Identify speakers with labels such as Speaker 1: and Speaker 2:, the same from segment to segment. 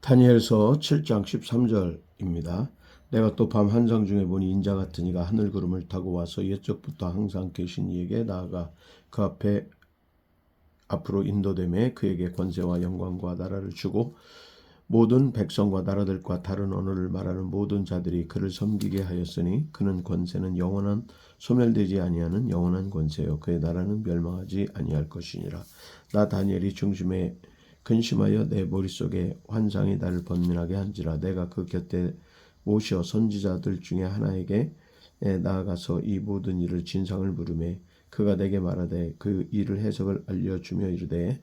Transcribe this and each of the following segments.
Speaker 1: 다니엘서 7장 13절입니다. 내가 또 밤 한상 중에 보니 인자 같은 이가 하늘 구름을 타고 와서 옛적부터 항상 계신 이에게 나아가 그 앞에 앞으로 인도됨에 그에게 권세와 영광과 나라를 주고 모든 백성과 나라들과 다른 언어를 말하는 모든 자들이 그를 섬기게 하였으니 그는 권세는 영원한 소멸되지 아니하는 영원한 권세요 그의 나라는 멸망하지 아니할 것이니라 나 다니엘이 중심에 근심하여 내 머릿속에 환상이 나를 번민하게 한지라 내가 그 곁에 모셔 선지자들 중에 하나에게 에 나아가서 이 모든 일을 진상을 물음에 그가 내게 말하되 그 일을 해석을 알려주며 이르되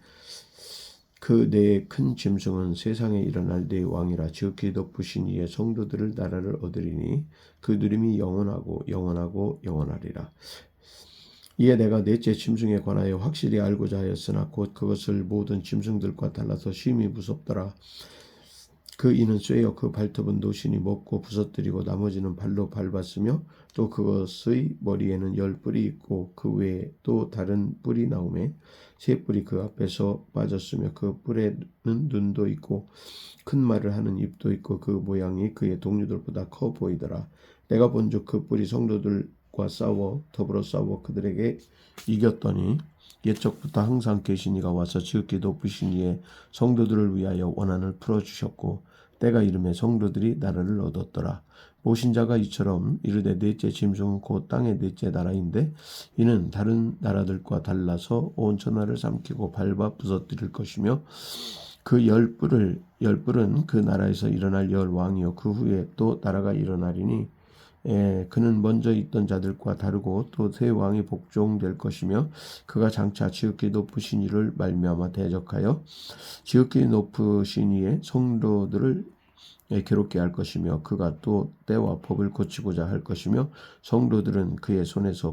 Speaker 1: 그내큰 짐승은 세상에 일어날 내 왕이라 지극히 높으신 이의 성도들을 나라를 얻으리니 그 누림이 영원하고 영원하고 영원하리라. 이에 내가 넷째 짐승에 관하여 확실히 알고자 하였으나 곧 그것을 모든 짐승들과 달라서 심히 무섭더라. 그 이는 쇠여 그 발톱은 노신이 먹고 부서뜨리고 나머지는 발로 밟았으며 또 그것의 머리에는 열 뿔이 있고 그 외에 또 다른 뿔이 나오매 세 뿔이 그 앞에서 빠졌으며 그 뿔에는 눈도 있고 큰 말을 하는 입도 있고 그 모양이 그의 동료들보다 커 보이더라. 내가 본즉 그 뿔이 성도들과 싸워 더불어 싸워 그들에게 이겼더니 옛적부터 항상 계신 이가 와서 지극히 높으신 이의 성도들을 위하여 원한을 풀어주셨고 때가 이름에 성도들이 나라를 얻었더라. 모신 자가 이처럼 이르되 넷째 짐승은 곧 땅의 넷째 나라인데 이는 다른 나라들과 달라서 온 천하를 삼키고 밟아 부서뜨릴 것이며 그 열 뿔을 열 뿔은 그 나라에서 일어날 열 왕이요 그 후에 또 나라가 일어나리니 에, 그는 먼저 있던 자들과 다르고 또 새 왕이 복종될 것이며 그가 장차 지극히 높으신 이를 말미암아 대적하여 지극히 높으신 이의 성도들을 에, 괴롭게 할 것이며 그가 또 때와 법을 고치고자 할 것이며 성도들은 그의 손에서